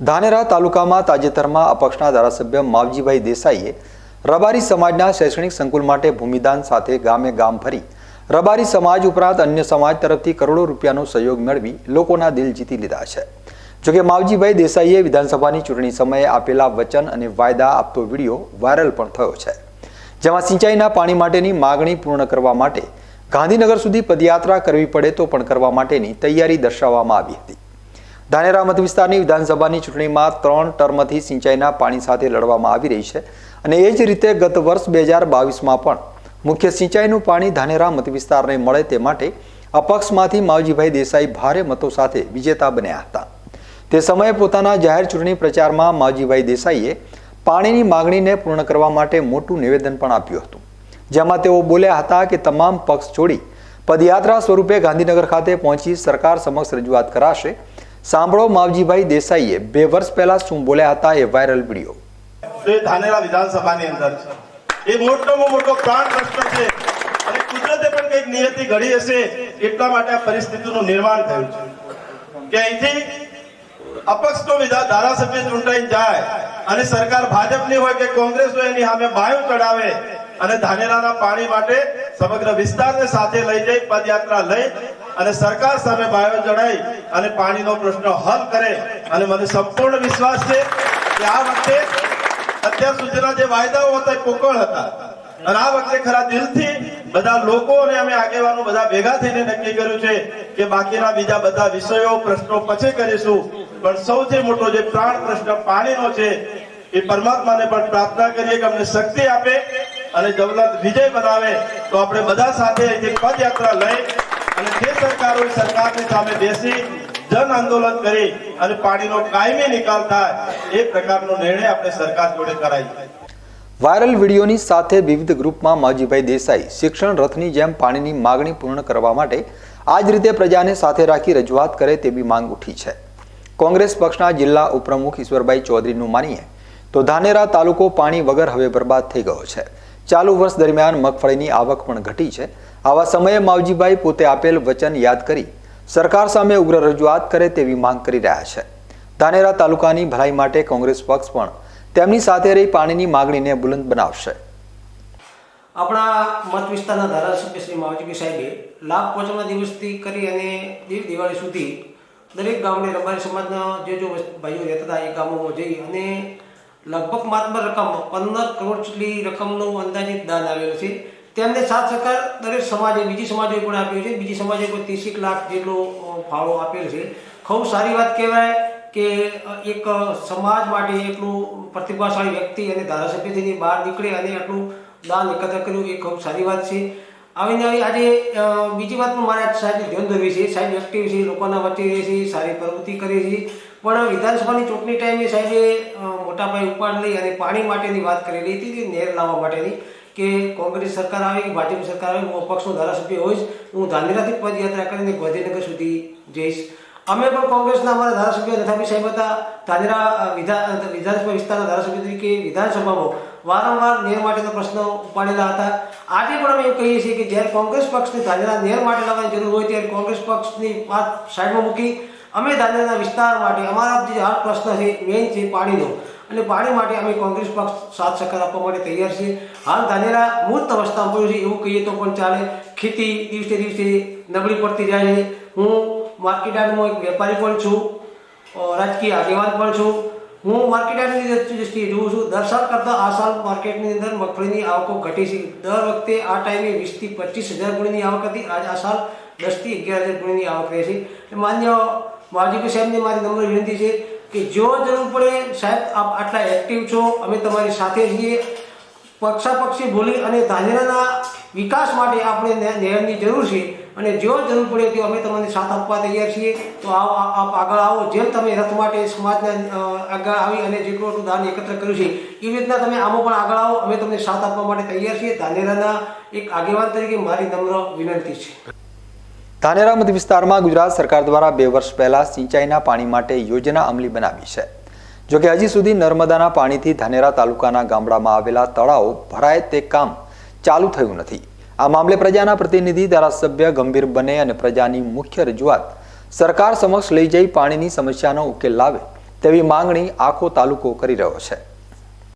ધાનેરા તાલુકામાં તાજેતરમાં અપક્ષના ધારાસભ્ય માવજીભાઈ દેસાઈએ રબારી સમાજના શૈક્ષણિક સંકુલ માટે ભૂમિદાન સાથે ગામે ગામ ફરી રબારી સમાજ ઉપરાંત અન્ય સમાજ તરફથી કરોડો રૂપિયાનો સહયોગ મેળવી લોકોના દિલ જીતી લીધા છે. જોકે માવજીભાઈ દેસાઈએ વિધાનસભાની ચૂંટણી સમયે આપેલા વચન અને વાયદા આપતો વીડિયો વાયરલ પણ થયો છે. જેમાં સિંચાઈના પાણી માટેની માગણી પૂર્ણ કરવા માટે ગાંધીનગર સુધી પદયાત્રા કરવી પડે તો પણ કરવા માટેની તૈયારી દર્શાવવામાં આવી હતી. ધાનેરા મત વિસ્તારની વિધાનસભાની ચૂંટણીમાં ત્રણ ટર્મથી સિંચાઈના પાણી સાથે લડવામાં આવી રહી છે. અને એ જ રીતે ગત વર્ષ બે હજાર બાવીસમાં પણ મુખ્ય સિંચાઈનું પાણી ધાનેરા મત વિસ્તારને મળે તે માટે અપક્ષમાંથી માવજીભાઈ દેસાઈ ભારે મતો સાથે વિજેતા બન્યા હતા. તે સમયે પોતાના જાહેર ચૂંટણી પ્રચારમાં માવજીભાઈ દેસાઈએ પાણીની માગણીને પૂર્ણ કરવા માટે મોટું નિવેદન પણ આપ્યું હતું. જેમાં તેઓ બોલ્યા હતા કે તમામ પક્ષ છોડી પદયાત્રા સ્વરૂપે ગાંધીનગર ખાતે પહોંચી સરકાર સમક્ષ રજૂઆત કરાશે. સાંભળો માવજીભાઈ દેસાઈએ બે વર્ષ પહેલા શું બોલ્યા હતા એ વાયરલ વીડિયો એ ધાનેરા વિધાનસભાની અંદર એ મોટો મોટો પ્રાણ પ્રશ્ન છે. અને કુદરતે પણ કંઈક નિયતિ ઘડી હશે એટલા માટે આ પરિસ્થિતિનું નિર્માણ થયું છે. કે અહીંથી અપક્ષનો ધારાસભ્ય ચૂંટાઈ જાય અને સરકાર ભાજપની હોય કે કોંગ્રેસ હોય એની સામે બાયું ચડાવે અને ધાનેરાના પાણી માટે સમગ્ર વિસ્તારને સાથે લઈ જઈ પદયાત્રા લઈ અને સરકાર સામે બાયો ચડાઈ અને પાણીનો પ્રશ્ન હલ કરે અને મને સંપૂર્ણ વિશ્વાસ છે કે આ વખતે અત્યાર સુધીના જે વાયદાઓ હતા એ પોકળ હતા. અને આ વખતે ખરા દિલથી બધા લોકો અને અમે આગેવાનો બધા ભેગા થઈને નક્કી કર્યું છે કે બાકીના બીજા બધા વિષયો, પ્રશ્નો પછી કરીશું. પણ સૌથી મોટો જે પ્રાણ પ્રશ્ન પાણીનો છે, એ પરમાત્માને પણ પ્રાર્થના કરીએ કે અમને શક્તિ આપે અને જવલત વિજય બનાવે. તો આપણે બધા સાથે પદયાત્રા લઈ અને તે સરકારો સરકારની સામે બેસી જન આંદોલન કરી અને પાણીનો કાયમી નિકાલ થાય, એ પ્રકારનો નિર્ણય આપણે સરકાર જોડે કરાય વાયરલ વિડીયોની સાથે વિવિધ ગ્રુપમાં માજીભાઈ દેસાઈ શિક્ષણ રથની જેમ પાણીની માગણી પૂર્ણ કરવા માટે આ જ રીતે પ્રજાને સાથે રાખી રજૂઆત કરે તેવી માંગ ઉઠી છે. કોંગ્રેસ પક્ષના જિલ્લા ઉપપ્રમુખ ઈશ્વરભાઈ ચૌધરીનું માનીએ, તો ધાનેરા તાલુકો પાણી વગર હવે બરબાદ થઈ ગયો છે. ચાલુ વર્ષ દરમિયાન મગફળીની આવક પણ ઘટી છે. આવા સમયે માવજીભાઈ પોતે આપેલ વચન યાદ કરી સરકાર સામે ઉગ્ર રજૂઆત કરે તેવી માંગ કરી રહ્યા છે. ધાનેરા તાલુકાની ભલાઈ માટે કોંગ્રેસ પક્ષ પણ તેમની સાથે રહી પાણીની માગણીને બુલંદ બનાવશે. આપણા મત વિસ્તારના ધારાસભ્ય શ્રી માવજીભાઈ સાહેબે લાભ પહોંચવાના દિવસથી કરી અને દીવ દિવાળી સુધી દરેક ગામડે રબારી સમાજના જે જો ભાઈઓ રહેતા હતા એ ગામોમાં જઈ અને લગભગ માત્ર રકમ પંદર કરોડ જેટલી રકમનું અંદાજિત દાન આવેલું છે. તેમને સાથ સરકાર દરેક સમાજે, બીજી સમાજોએ પણ આપ્યો છે. બીજી સમાજે કોઈ ત્રીસેક લાખ જેટલો ફાળો આપેલ છે. ખૂબ સારી વાત કહેવાય કે એક સમાજ માટે એટલું પ્રતિભાશાળી વ્યક્તિ અને ધારાસભ્યથી બહાર નીકળે અને આટલું દાન એકત્ર કર્યું એ ખૂબ સારી વાત છે. આવીને આવી આજે બીજી વાત પણ મારે સાહેબ ધ્યાન દોરવી છે. સાહેબ એક્ટિવ છે, લોકોના વચ્ચે રહે છે, સારી પ્રવૃત્તિ કરે છે. પણ વિધાનસભાની ચૂંટણી ટાઈમે સાહેબે મોટાભાઈ મોટા ઉપાડ લઈ અને પાણી માટેની વાત કરેલી હતી કે નેર લાવવા માટેની કે કોંગ્રેસ સરકાર આવે કે ભાજપ સરકાર આવે, હું પક્ષનો ધારાસભ્ય હોઈશ, હું ધાનેરાથી પદયાત્રા કરીને ગાંધીનગર સુધી જઈશ. અમે પણ કોંગ્રેસના અમારા ધારાસભ્ય નથાભી સાહેબ હતા ધાનેરા વિધાન વિધાનસભા વિસ્તારના ધારાસભ્ય તરીકે વિધાનસભામાં વારંવાર નેર માટેના પ્રશ્નો ઉપાડેલા હતા. આજે પણ અમે એવું કહીએ છીએ કે જ્યારે કોંગ્રેસ પક્ષને ધાનેરા નેર માટે લાવવાની જરૂર હોય, ત્યારે કોંગ્રેસ પક્ષની વાત સાઈડમાં મૂકી અમે દાદરના વિસ્તાર માટે, અમારા જે હાલ પ્રશ્ન છે મેઇન છે પાણીનો. અને પાણી માટે અમે કોંગ્રેસ પક્ષ સાથ સહકાર આપવા માટે તૈયાર છીએ. હાલ ધાનેરા મૂર્ત અવસ્થામાં પડ્યું છે, એવું કહીએ તો પણ ચાલે. ખેતી દિવસે દિવસે નબળી પડતી જાય છે. હું માર્કેટ યાર્ડમાં એક વેપારી પણ છું રાજકીય આગેવાન પણ છું. હું માર્કેટ યાર્ડની દૃષ્ટિએ જોઉં છું. દર સાલ કરતાં આ સાલ માર્કેટની અંદર મગફળીની આવકો ઘટી છે. દર વખતે આ ટાઈમે વીસથી પચીસ હજાર ગુણીની આવક હતી. આજ આ સાલ દસથી અગિયાર હજાર ગુણીની આવક રહે છે માન્ય માવજીભાઈ સાહેબને મારી નમ્ર વિનંતી છે કે જો જરૂર પડે સાહેબ, આપ આટલા એક્ટિવ છો, અમે તમારી સાથે છીએ પક્ષાપક્ષી ભૂલી અને ધાનેરાના વિકાસ માટે આપણે ન્યા- જરૂર છે. અને જો જરૂર પડે તો અમે તમને સાથ આપવા તૈયાર છીએ. તો આવો આપ આગળ આવો. જેમ તમે રથ માટે સમાજના આગળ આવી અને જેટલું દાન એકત્ર કર્યું છે એવી રીતના તમે આમાં પણ આગળ આવો. અમે તમને સાથ આપવા માટે તૈયાર છીએ. ધાનેરાના એક આગેવાન તરીકે મારી નમ્ર વિનંતી છે. ધાનેરા મત વિસ્તારમાં ગુજરાત સરકાર દ્વારા બે વર્ષ પહેલા સિંચાઈના પાણી માટે યોજના અમલી બનાવી છે. જોકે હજી સુધી નર્મદાના પાણીથી ધાનેરા તાલુકાના ગામડામાં આવેલા તળાવો ભરાય તે કામ ચાલુ થયું નથી. આ મામલે પ્રજાના પ્રતિનિધિ, ધારાસભ્ય ગંભીર બને અને પ્રજાની મુખ્ય રજૂઆત સરકાર સમક્ષ લઈ જઈ પાણીની સમસ્યાનો ઉકેલ લાવે તેવી માંગણી આખો તાલુકો કરી રહ્યો છે.